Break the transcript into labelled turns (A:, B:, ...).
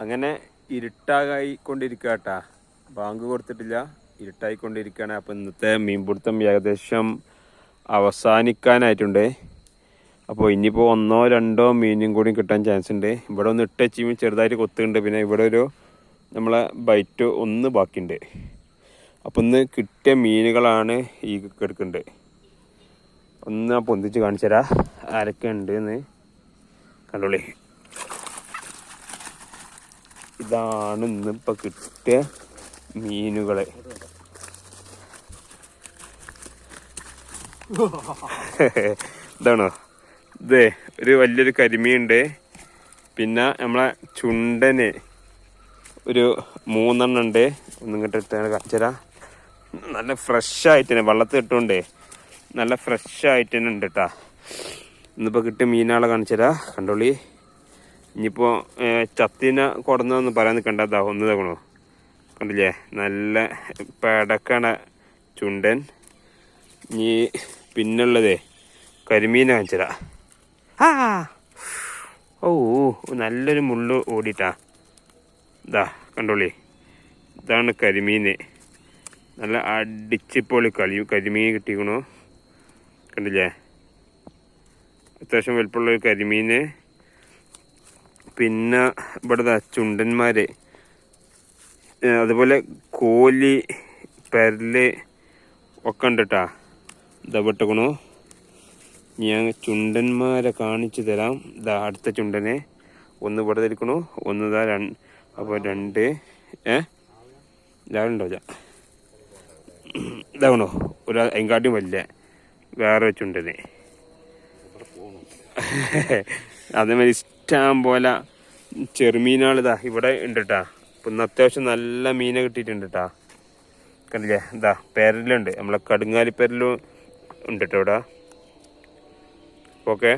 A: അങ്ങനെ ഇരുട്ടായിക്കൊണ്ടിരിക്കുക കേട്ടാ ബാങ്ക് കൊടുത്തിട്ടില്ല ഇരുട്ടായിക്കൊണ്ടിരിക്കുകയാണ്. അപ്പം ഇന്നത്തെ മീൻപിടുത്തം ഏകദേശം അവസാനിക്കാനായിട്ടുണ്ട്. അപ്പോൾ ഇനിയിപ്പോൾ ഒന്നോ രണ്ടോ മീനും കൂടി കിട്ടാൻ ചാൻസ് ഉണ്ട്. ഇവിടെ ഒന്ന് ഇട്ട ചീമി ചെറുതായിട്ട് കൊത്തുണ്ട് പിന്നെ ഇവിടെ ഒരു നമ്മളെ ബൈറ്റ് ഒന്ന് ബാക്കിയുണ്ട്. അപ്പം ഇന്ന് കിട്ടിയ മീനുകളാണ് ഈ കിടക്കുന്നുണ്ട്. ഒന്ന് പൊന്തിച്ച് കാണിച്ചു തരാം ആരൊക്കെ ഉണ്ട് എന്ന് കണ്ടോളി. ഇതാണ് ഇന്നിപ്പോൾ കിട്ടിയ മീനുകളെ. ഇതാണോ? ഇതേ ഒരു വലിയൊരു കരിമീനുണ്ട് പിന്നെ നമ്മളെ ചുണ്ടന് ഒരു മൂന്നെണ്ണം ഉണ്ട്. ഒന്നും ഇങ്ങോട്ട് കച്ചര നല്ല ഫ്രഷ് ആയിട്ട് തന്നെ വെള്ളത്തിൽ ഇട്ടുകൊണ്ടേ നല്ല ഫ്രഷ് ആയിട്ട് തന്നെ ഉണ്ട് കേട്ടാ ഇന്നിപ്പോൾ കിട്ടിയ മീനാളെ കാണിച്ചുതരാം കണ്ടോളി. ഇനിയിപ്പോൾ ചത്തിനെ കൊടുന്നൊന്ന് പറയാൻ നിൽക്കണ്ട ദാ ഒന്ന് തകണോ കണ്ടില്ലേ? നല്ല പടക്കണ ചുണ്ടൻ. ഇനി പിന്നുള്ളതേ കരിമീൻ കാണിച്ചതാ ആ ഓ നല്ലൊരു മുള്ളു ഓടിട്ടാ ഇതാ കണ്ടോളി. ഇതാണ് കരിമീൻ. നല്ല അടിച്ചിപ്പൊളി കളി. കരിമീൻ കിട്ടിക്കണു. കണ്ടില്ലേ? അത്യാവശ്യം വലുപ്പമുള്ള ഒരു കരിമീന് പിന്നെ ഇവിടെ ചുണ്ടന്മാർ അതുപോലെ കോലി പെരൽ ഒക്കെ ഉണ്ട് കേട്ടാ ഇതാ പെട്ടക്കണു ഞാൻ ചുണ്ടന്മാരെ കാണിച്ചു തരാം. ഇതാ അടുത്ത ചുണ്ടനെ. ഒന്ന് ഇവിടെ ഇരിക്കണു ഒന്ന് ഇതാ രണ്ട് അപ്പോൾ രണ്ട് ഏ? ഇതാണ്ടോ ഇതാ? ഇതാകണോ ഒരു അതിനെക്കാട്ടും വലിയ വേറെ ചുണ്ടനെ. അതേമാതിരി ഇഷ്ടം പോലെ ചെറുമീനുകൾ ഇതാ ഇവിടെ ഉണ്ട് കേട്ടാ ഇപ്പൊ ഇന്ന് അത്യാവശ്യം നല്ല മീനെ കിട്ടിയിട്ടുണ്ട് കേട്ടാ കണ്ടില്ലേ? എന്താ പെരലുണ്ട്. നമ്മളെ കടുങ്ങാലി പെരലും ഉണ്ട് കേട്ടോ ഇവിടെ. ഓക്കെ?